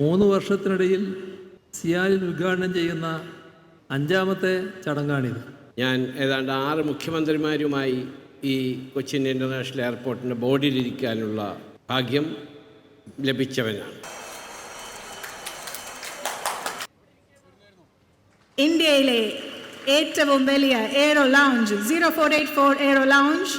മൂന്ന് വർഷത്തിനിടയിൽ സിയാലിൽ ഉദ്ഘാടനം ചെയ്യുന്ന അഞ്ചാമത്തെ ചടങ്ങാണിത്. ഞാൻ ഏതാണ്ട് ആറ് മുഖ്യമന്ത്രിമാരുമായി ഈ കൊച്ചിൻ ഇന്റർനാഷണൽ എയർപോർട്ടിന്റെ ബോർഡിലിരിക്കാനുള്ള ഭാഗ്യം ലഭിച്ചവനാണ്. ഇന്ത്യയിലെ ഏറ്റവും വലിയ aero lounge zero four eight four aero lounge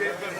Yeah.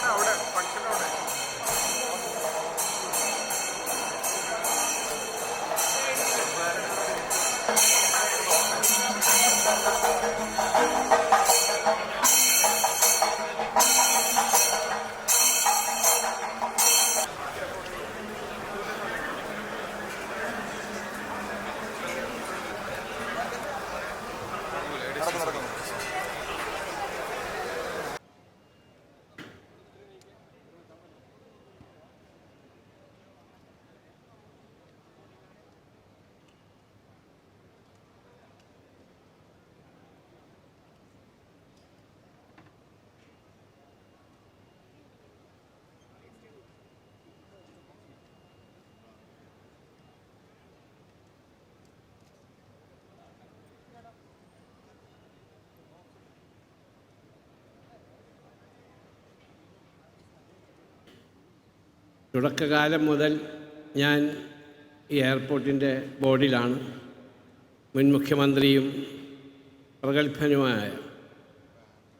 അവിടെ തുടക്കകാലം മുതൽ ഞാൻ ഈ എയർപോർട്ടിന്റെ ബോർഡിലാണ് മുൻ മുഖ്യമന്ത്രിയും പ്രഗത്ഭനുമായ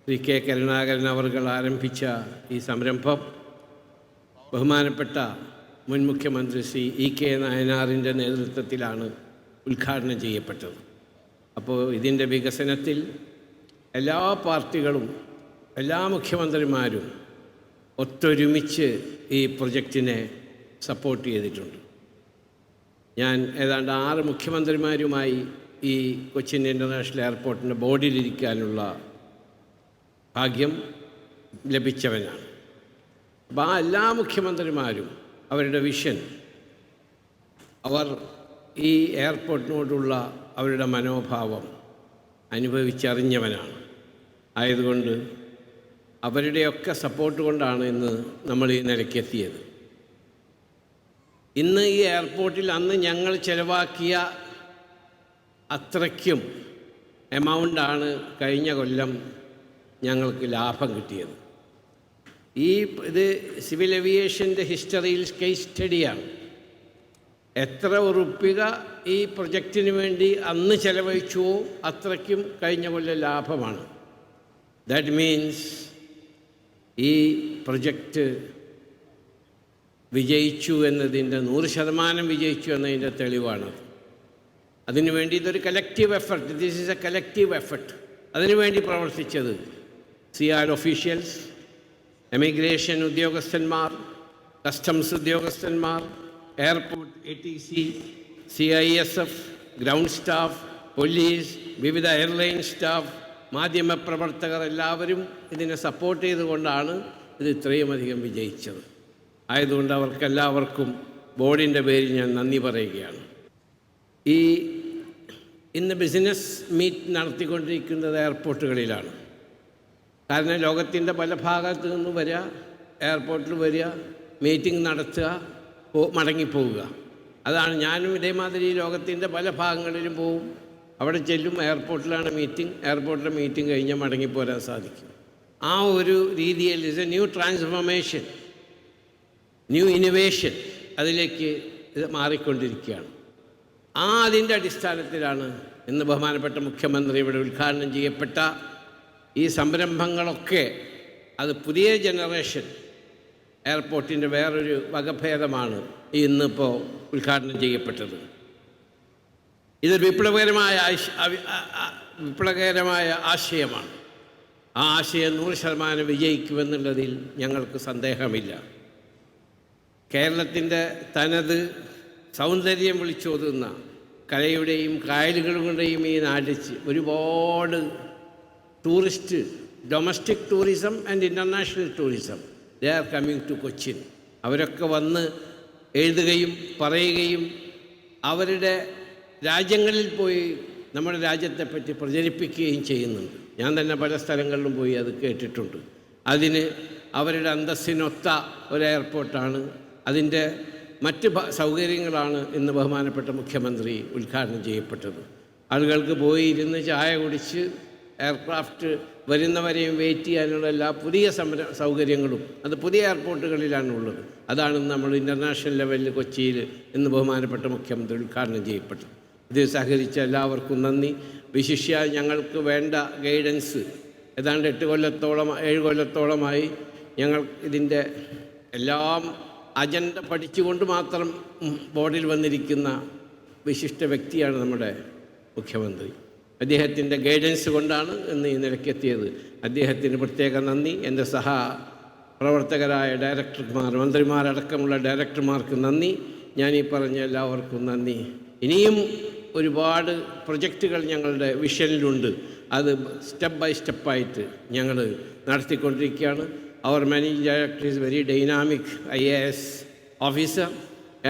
ശ്രീ കെ കരുണാകരൻ അവർകൾ ആരംഭിച്ച ഈ സംരംഭം. ബഹുമാനപ്പെട്ട മുൻ മുഖ്യമന്ത്രി ശ്രീ ഇ കെ നായനാറിന്റെ നേതൃത്വത്തിലാണ് ഉദ്ഘാടനം ചെയ്യപ്പെട്ടത്. അപ്പോൾ ഇതിന്റെ വികസനത്തിൽ എല്ലാ പാർട്ടികളും എല്ലാ മുഖ്യമന്ത്രിമാരും ഒത്തൊരുമിച്ച് ഈ പ്രൊജക്റ്റിനെ സപ്പോർട്ട് ചെയ്തിട്ടുണ്ട്. ഞാൻ ഏതാണ്ട് ആറ് മുഖ്യമന്ത്രിമാരുമായി ഈ കൊച്ചിൻ ഇന്റർനാഷണൽ എയർപോർട്ടിന്റെ ബോർഡിലിരിക്കാനുള്ള ഭാഗ്യം ലഭിച്ചവനാണ്. അപ്പോൾ ആ എല്ലാ മുഖ്യമന്ത്രിമാരും അവരുടെ വിഷൻ അവർ ഈ എയർപോർട്ടിനോടുള്ള അവരുടെ മനോഭാവം അനുഭവിച്ചറിഞ്ഞവനാണ്. ആയതുകൊണ്ട് അവരുടെയൊക്കെ സപ്പോർട്ട് കൊണ്ടാണ് ഇന്ന് നമ്മൾ ഈ നിലയ്ക്കെത്തിയത്. ഇന്ന് ഈ എയർപോർട്ടിൽ അന്ന് ഞങ്ങൾ ചിലവാക്കിയ അത്രയ്ക്കും എമൗണ്ടാണ് കഴിഞ്ഞ കൊല്ലം ഞങ്ങൾക്ക് ലാഭം കിട്ടിയത്. ഈ ഇത് സിവിൽ ഏവിയേഷന്റെ ഹിസ്റ്ററിയിൽ കേസ് സ്റ്റഡിയാണ് എത്ര ഉറുപ്പിക ഈ പ്രൊജക്റ്റിന് വേണ്ടി അന്ന് ചെലവഴിച്ചുവോ അത്രയ്ക്കും കഴിഞ്ഞ കൊല്ലം ലാഭമാണ്. ദാറ്റ് മീൻസ് ഈ പ്രൊജക്റ്റ് വിജയിച്ചു എന്നതിന്റെ നൂറ് ശതമാനം വിജയിച്ചു എന്നതിന്റെ തെളിവാണ്. അതിനുവേണ്ടി ഇതൊരു collective effort this is a collective effort അതിനുവേണ്ടി പ്രവർത്തിച്ചത് സി ആർ ഒഫീഷ്യൽസ് എമിഗ്രേഷൻ ഉദ്യോഗസ്ഥന്മാർ കസ്റ്റംസ് ഉദ്യോഗസ്ഥന്മാർ airport A T C C I S F ground staff police വിവിധ എയർലൈൻ സ്റ്റാഫ് മാധ്യമപ്രവർത്തകർ എല്ലാവരും ഇതിനെ സപ്പോർട്ട് ചെയ്തുകൊണ്ടാണ് ഇത് ഇത്രയും അധികം വിജയിച്ചത്. ആയതുകൊണ്ട് അവർക്കെല്ലാവർക്കും ബോർഡിന്റെ പേരിൽ ഞാൻ നന്ദി പറയുകയാണ്. ഈ ഇന്ന് ബിസിനസ് മീറ്റ് നടത്തിക്കൊണ്ടിരിക്കുന്നത് എയർപോർട്ടുകളിലാണ് കാരണം ലോകത്തിന്റെ പല ഭാഗത്തു നിന്ന് വരിക എയർപോർട്ടിൽ വരിക മീറ്റിംഗ് നടത്തുക മടങ്ങിപ്പോവുക. അതാണ് ഞാനും ഇതേമാതിരി ലോകത്തിന്റെ പല ഭാഗങ്ങളിലും പോവും. അവിടെ ചെല്ലും എയർപോർട്ടിലാണ് മീറ്റിംഗ് എയർപോർട്ടിലെ മീറ്റിംഗ് കഴിഞ്ഞാൽ മടങ്ങിപ്പോരാൻ സാധിക്കും. ആ ഒരു രീതിയിൽ is a new transformation new innovation അതിലേക്ക് ഇത് മാറിക്കൊണ്ടിരിക്കുകയാണ്. ആ അതിന്റെ അടിസ്ഥാനത്തിലാണ് ഇന്ന് ബഹുമാനപ്പെട്ട മുഖ്യമന്ത്രി ഇവിടെ ഉദ്ഘാടനം ചെയ്യപ്പെട്ട ഈ സംരംഭങ്ങളൊക്കെ അത് പുതിയ ജനറേഷൻ എയർപോർട്ടിന്റെ വേറൊരു വകഭേദമാണ് ഇന്നിപ്പോൾ ഉദ്ഘാടനം ചെയ്യപ്പെട്ടത്. ഇതൊരു വിപ്ലവകരമായ വിപ്ലവകരമായ ആശയമാണ്. ആ ആശയം നൂറ് ശതമാനം വിജയിക്കുമെന്നുള്ളതിൽ ഞങ്ങൾക്ക് സന്ദേഹമില്ല. കേരളത്തിന്റെ തനത് സൗന്ദര്യം വിളിച്ചോതുന്ന കലയുടെയും കായലുകളുടെയും ഈ നാടിച്ച് ഒരുപാട് tourist domestic tourism and international tourism they are coming to Cochin അവരൊക്കെ വന്ന് എഴുതുകയും പറയുകയും അവരുടെ രാജ്യങ്ങളിൽ പോയി നമ്മുടെ രാജ്യത്തെപ്പറ്റി പ്രചരിപ്പിക്കുകയും ചെയ്യുന്നുണ്ട്. ഞാൻ തന്നെ പല സ്ഥലങ്ങളിലും പോയി അത് കേട്ടിട്ടുണ്ട്. അതിന് അവരുടെ അന്തസ്സിനൊത്ത ഒരു എയർപോർട്ടാണ്. അതിന്റെ മറ്റ് സൗകര്യങ്ങളാണ് ഇന്ന് ബഹുമാനപ്പെട്ട മുഖ്യമന്ത്രി ഉദ്ഘാടനം ചെയ്യപ്പെട്ടത്. ആളുകൾക്ക് പോയി ഇരുന്ന് ചായ കുടിച്ച് എയർക്രാഫ്റ്റ് വരുന്നവരെയും വെയിറ്റ് ചെയ്യാനുള്ള എല്ലാ പുതിയ സംര സൗകര്യങ്ങളും അത് പുതിയ എയർപോർട്ടുകളിലാണ് ഉള്ളത് അതാണ് നമ്മൾ ഇന്റർനാഷണൽ ലെവലിൽ കൊച്ചിയിൽ ഇന്ന് ബഹുമാനപ്പെട്ട മുഖ്യമന്ത്രി ഉദ്ഘാടനം ചെയ്യപ്പെട്ടത്. ഇത് സഹകരിച്ച എല്ലാവർക്കും നന്ദി. വിശിഷ്യ ഞങ്ങൾക്ക് വേണ്ട ഗൈഡൻസ്. ഏതാണ്ട് എട്ട് കൊല്ലത്തോളം ഏഴ് കൊല്ലത്തോളമായി ഞങ്ങൾ ഇതിന്റെ എല്ലാം അജണ്ട പഠിച്ചുകൊണ്ട് മാത്രം ബോർഡിൽ വന്നിരിക്കുന്ന വിശിഷ്ട വ്യക്തിയാണ് നമ്മുടെ മുഖ്യമന്ത്രി. അദ്ദേഹത്തിന്റെ ഗൈഡൻസ് കൊണ്ടാണ് ഇന്ന് ഈ നിലയ്ക്കെത്തിയത്. അദ്ദേഹത്തിന് പ്രത്യേക നന്ദി. എന്റെ സഹ പ്രവർത്തകരായ ഡയറക്ടർമാർ മന്ത്രിമാരടക്കമുള്ള ഡയറക്ടർമാർക്ക് നന്ദി. ഞാൻ ഈ പറഞ്ഞ എല്ലാവർക്കും നന്ദി. ഇനിയും ഒരുപാട് പ്രൊജക്റ്റുകൾ ഞങ്ങളുടെ വിഷനിലുണ്ട്. അത് സ്റ്റെപ്പ് ബൈ സ്റ്റെപ്പായിട്ട് ഞങ്ങൾ നടത്തിക്കൊണ്ടിരിക്കുകയാണ്. Our managing director is very dynamic I A S officer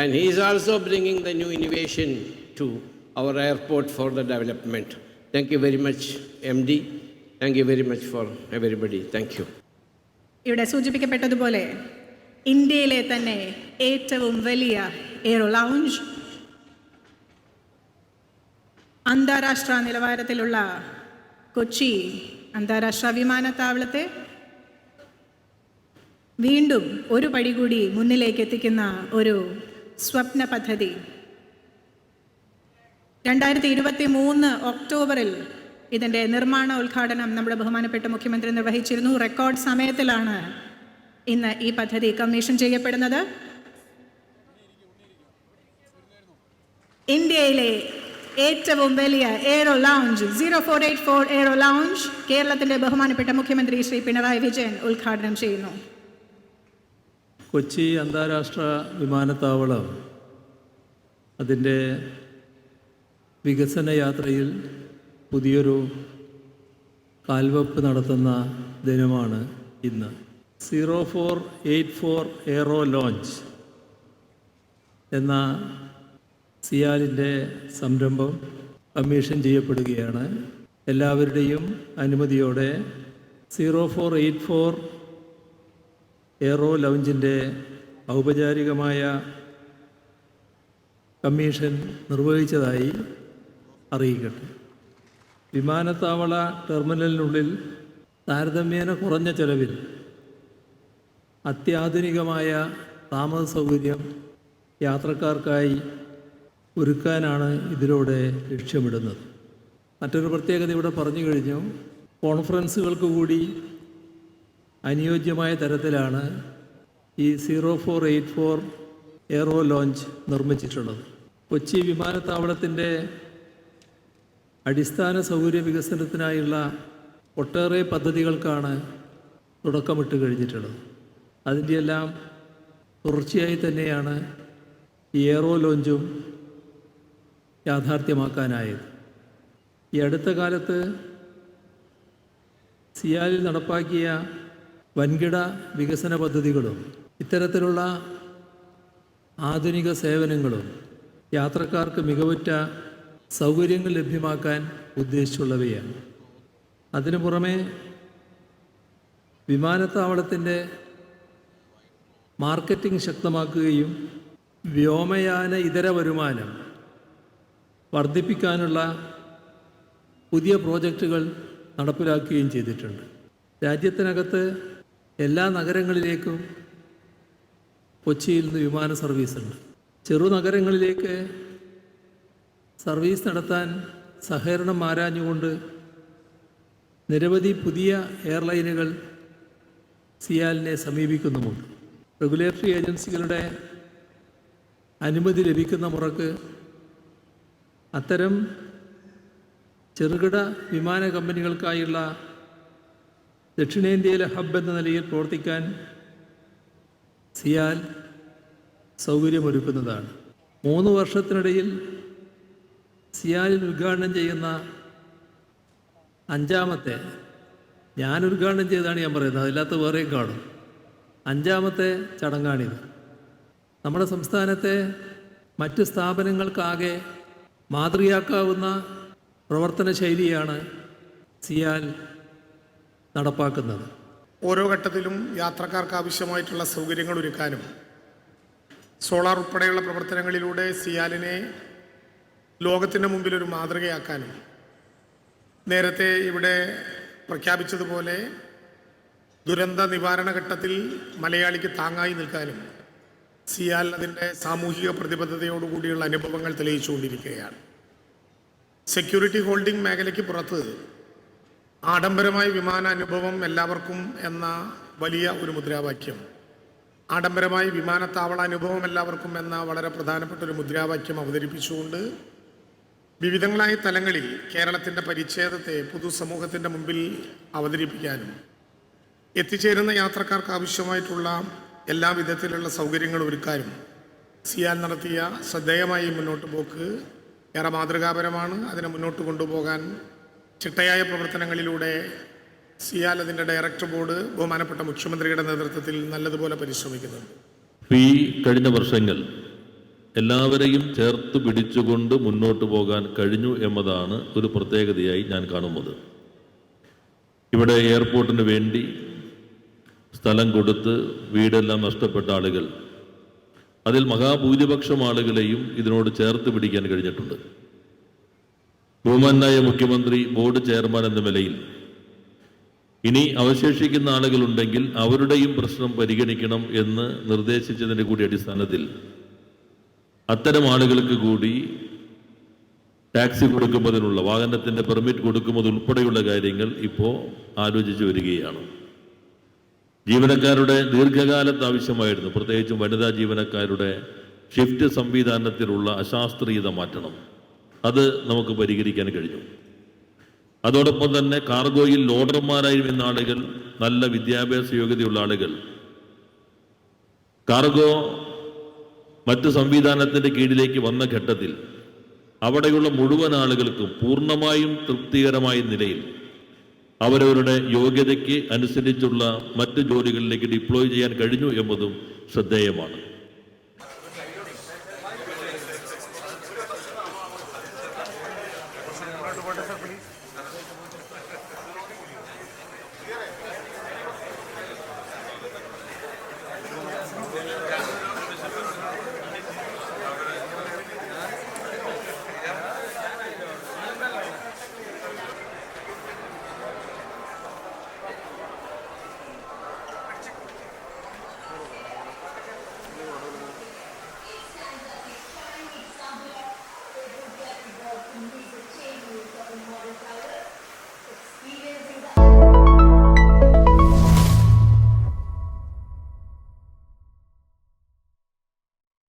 and he is also bringing the new innovation to our airport for the development thank you very much M D thank you very much for everybody thank you ഇവിടെ സൂചിപ്പിക്കപ്പെട്ടതുപോലെ ഇന്ത്യയിലെ തന്നെ ഏറ്റവും വലിയ aero lounge അന്താരാഷ്ട്ര നിലവാരത്തിലുള്ള കൊച്ചി അന്താരാഷ്ട്ര വിമാനത്താവളത്തെ വീണ്ടും ഒരു പടി കൂടി മുന്നിലേക്ക് എത്തിക്കുന്ന ഒരു സ്വപ്ന പദ്ധതി. രണ്ടായിരത്തി ഇരുപത്തി മൂന്ന് ഒക്ടോബറിൽ ഇതിന്റെ നിർമ്മാണ ഉദ്ഘാടനം നമ്മുടെ ബഹുമാനപ്പെട്ട മുഖ്യമന്ത്രി നിർവഹിച്ചിരുന്നു. റെക്കോർഡ് സമയത്തിലാണ് ഇന്ന് ഈ പദ്ധതി കമ്മീഷൻ ചെയ്യപ്പെടുന്നത്. ഇന്ത്യയിലെ ഏറ്റവും വലിയ aero lounge zero four eight four aero lounge കേരളത്തിന്റെ ബഹുമാനപ്പെട്ട മുഖ്യമന്ത്രി ശ്രീ പിണറായി വിജയൻ ഉദ്ഘാടനം ചെയ്യുന്നു. കൊച്ചി അന്താരാഷ്ട്ര വിമാനത്താവളം അതിന്റെ വികസന യാത്രയിൽ പുതിയൊരു കാൽവെപ്പ് നടത്തുന്ന ദിനമാണ് ഇന്ന്. Zero four eight four aero lounge എന്ന സിയാലിന്റെ സംരംഭം കമ്മീഷൻ ചെയ്യപ്പെടുകയാണ്. എല്ലാവരുടെയും അനുമതിയോടെ zero four eight four aero ലൗഞ്ചിന്റെ ഔപചാരികമായ കമ്മീഷൻ നിർവഹിച്ചതായി അറിയിക്കട്ടെ. വിമാനത്താവള ടെർമിനലിനുള്ളിൽ താരതമ്യേന കുറഞ്ഞ ചെലവിൽ അത്യാധുനികമായ താമസ സൗകര്യം യാത്രക്കാർക്കായി ഒരുക്കാനാണ് ഇതിലൂടെ ലക്ഷ്യമിടുന്നത്. മറ്റൊരു പ്രത്യേകത ഇവിടെ പറഞ്ഞു കഴിഞ്ഞു. കോൺഫറൻസുകൾക്ക് കൂടി അനുയോജ്യമായ തരത്തിലാണ് ഈ zero four eight four aero lounge നിർമ്മിച്ചിട്ടുള്ളത്. Kochi വിമാനത്താവളത്തിന്റെ അടിസ്ഥാന സൗകര്യ വികസനത്തിനായുള്ള ഒട്ടേറെ പദ്ധതികൾക്കാണ് തുടക്കമിട്ട് കഴിഞ്ഞിട്ടുള്ളത്. അതിന്റെയെല്ലാം തുടർച്ചയായി തന്നെയാണ് ഈ എയറോ ലോഞ്ചും യാഥാർത്ഥ്യമാക്കാനായത്. ഈ അടുത്ത കാലത്ത് സിയാലിൽ നടപ്പാക്കിയ വൻകിട വികസന പദ്ധതികളും ഇത്തരത്തിലുള്ള ആധുനിക സേവനങ്ങളും യാത്രക്കാർക്ക് മികവുറ്റ സൗകര്യങ്ങൾ ലഭ്യമാക്കാൻ ഉദ്ദേശിച്ചുള്ളവയാണ്. അതിനു പുറമെ വിമാനത്താവളത്തിന്റെ മാർക്കറ്റിംഗ് ശക്തമാക്കുകയും വ്യോമയാന ഇതര വരുമാനം വർദ്ധിപ്പിക്കാനുള്ള പുതിയ പ്രോജക്റ്റുകൾ നടപ്പിലാക്കുകയും ചെയ്തിട്ടുണ്ട്. രാജ്യത്തിനകത്ത് എല്ലാ നഗരങ്ങളിലേക്കും കൊച്ചിയിൽ നിന്ന് വിമാന സർവീസ് സർവീസുണ്ട് ചെറുനഗരങ്ങളിലേക്ക് സർവീസ് നടത്താൻ സഹകരണം ആരാഞ്ഞുകൊണ്ട് നിരവധി പുതിയ എയർലൈനുകൾ സിയാലിനെ സമീപിക്കുന്നുമുണ്ട്. റെഗുലേറ്ററി ഏജൻസികളുടെ അനുമതി ലഭിക്കുന്ന മുറക്ക് അത്തരം ചെറുകിട വിമാന കമ്പനികൾക്കായുള്ള ദക്ഷിണേന്ത്യയിലെ ഹബ് എന്ന നിലയിൽ പ്രവർത്തിക്കാൻ സിയാൽ സൗകര്യമൊരുക്കുന്നതാണ്. മൂന്ന് വർഷത്തിനിടയിൽ സിയാലിൽ ഉദ്ഘാടനം ചെയ്യുന്ന അഞ്ചാമത്തെ ഞാൻ ഉദ്ഘാടനം ചെയ്താണ് ഞാൻ പറയുന്നത് അതില്ലാത്ത വേറെയും കാണും. അഞ്ചാമത്തെ ചടങ്ങാണിത്. നമ്മുടെ സംസ്ഥാനത്തെ മറ്റ് സ്ഥാപനങ്ങൾക്കാകെ മാതൃകയാക്കാവുന്ന പ്രവർത്തന ശൈലിയാണ് സിയാൽ നടപ്പാക്കുന്നത്. ഓരോ ഘട്ടത്തിലും യാത്രക്കാർക്ക് ആവശ്യമായിട്ടുള്ള സൗകര്യങ്ങൾ ഒരുക്കാനും സോളാർ ഉൾപ്പെടെയുള്ള പ്രവർത്തനങ്ങളിലൂടെ സിയാലിനെ ലോകത്തിന്റെ മുമ്പിൽ ഒരു മാതൃകയാക്കാനും നേരത്തെ ഇവിടെ പ്രഖ്യാപിച്ചതുപോലെ ദുരന്ത നിവാരണ ഘട്ടത്തിൽ മലയാളിക്ക് താങ്ങായി നിൽക്കാനും സിയാൽ അതിന്റെ സാമൂഹിക പ്രതിബദ്ധതയോടുകൂടിയുള്ള അനുഭവങ്ങൾ തെളിയിച്ചുകൊണ്ടിരിക്കുകയാണ്. സെക്യൂരിറ്റി ഹോൾഡിംഗ് മേഖലയ്ക്ക് പുറത്ത് ആഡംബരമായ വിമാന അനുഭവം എല്ലാവർക്കും എന്ന വലിയ ഒരു മുദ്രാവാക്യം ആഡംബരമായ വിമാനത്താവള അനുഭവം എല്ലാവർക്കും എന്ന വളരെ പ്രധാനപ്പെട്ട ഒരു മുദ്രാവാക്യം അവതരിപ്പിച്ചുകൊണ്ട് വിവിധങ്ങളായ തലങ്ങളിൽ കേരളത്തിന്റെ പരിച്ഛേദത്തെ പൊതുസമൂഹത്തിന്റെ മുമ്പിൽ അവതരിപ്പിക്കാനും എത്തിച്ചേരുന്ന യാത്രക്കാർക്ക് ആവശ്യമായിട്ടുള്ള എല്ലാ വിധത്തിലുള്ള സൗകര്യങ്ങൾ ഒരുക്കാനും സിയാൻ നടത്തിയ ശ്രദ്ധേയമായി മുന്നോട്ട് പോക്ക് ഏറെ മാതൃകാപരമാണ്. അതിനെ മുന്നോട്ട് കൊണ്ടുപോകാൻ ചിട്ടയായ പ്രവർത്തനങ്ങളിലൂടെ സിയാൽ അതിന്റെ ഡയറക്ടർ ബോർഡ് ബഹുമാനപ്പെട്ട മുഖ്യമന്ത്രിയുടെ നേതൃത്വത്തിൽ നല്ലതുപോലെ പരിശ്രമിക്കുന്നുണ്ട്. ഈ കഴിഞ്ഞ വർഷങ്ങൾ എല്ലാവരെയും ചേർത്ത് പിടിച്ചുകൊണ്ട് മുന്നോട്ട് പോകാൻ കഴിഞ്ഞു എന്നതാണ് ഒരു പ്രത്യേകതയായി ഞാൻ കാണുന്നത്. ഇവിടെ എയർപോർട്ടിന് വേണ്ടി സ്ഥലം കൊടുത്ത് വീടെല്ലാം നഷ്ടപ്പെട്ട ആളുകൾ. അതിൽ മഹാഭൂരിപക്ഷം ആളുകളെയും ഇതിനോട് ചേർത്ത് പിടിക്കാൻ കഴിഞ്ഞിട്ടുണ്ട്. ബഹുമാനായ മുഖ്യമന്ത്രി ബോർഡ് ചെയർമാൻ എന്ന നിലയിൽ. ഇനി അവശേഷിക്കുന്ന ആളുകളുണ്ടെങ്കിൽ അവരുടെയും പ്രശ്നം പരിഗണിക്കണം എന്ന് നിർദ്ദേശിച്ചതിന്റെ കൂടി അടിസ്ഥാനത്തിൽ അത്തരം ആളുകൾക്ക് കൂടി ടാക്സി കൊടുക്കുന്നതിനുള്ള വാഹനത്തിന്റെ പെർമിറ്റ് കൊടുക്കുന്നത് ഉൾപ്പെടെയുള്ള കാര്യങ്ങൾ ഇപ്പോൾ ആലോചിച്ച് വരികയാണ്. ജീവനക്കാരുടെ ദീർഘകാലത്ത് ആവശ്യമായിരുന്നു പ്രത്യേകിച്ചും വനിതാ ജീവനക്കാരുടെ ഷിഫ്റ്റ് സംവിധാനത്തിലുള്ള അശാസ്ത്രീയത മാറ്റണം. അത് നമുക്ക് പരിഹരിക്കാൻ കഴിഞ്ഞു. അതോടൊപ്പം തന്നെ കാർഗോയിൽ ലോഡർമാരായിരുന്ന ആളുകൾ നല്ല വിദ്യാഭ്യാസ യോഗ്യതയുള്ള ആളുകൾ. കാർഗോ മറ്റ് സംവിധാനത്തിന്റെ കീഴിലേക്ക് വന്ന ഘട്ടത്തിൽ അവിടെയുള്ള മുഴുവൻ ആളുകൾക്കും പൂർണമായും തൃപ്തികരമായ നിലയിൽ അവരവരുടെ യോഗ്യതയ്ക്ക് അനുസരിച്ചുള്ള മറ്റ് ജോലികളിലേക്ക് ഡിപ്ലോയ് ചെയ്യാൻ കഴിഞ്ഞു എന്നതും ശ്രദ്ധേയമാണ്.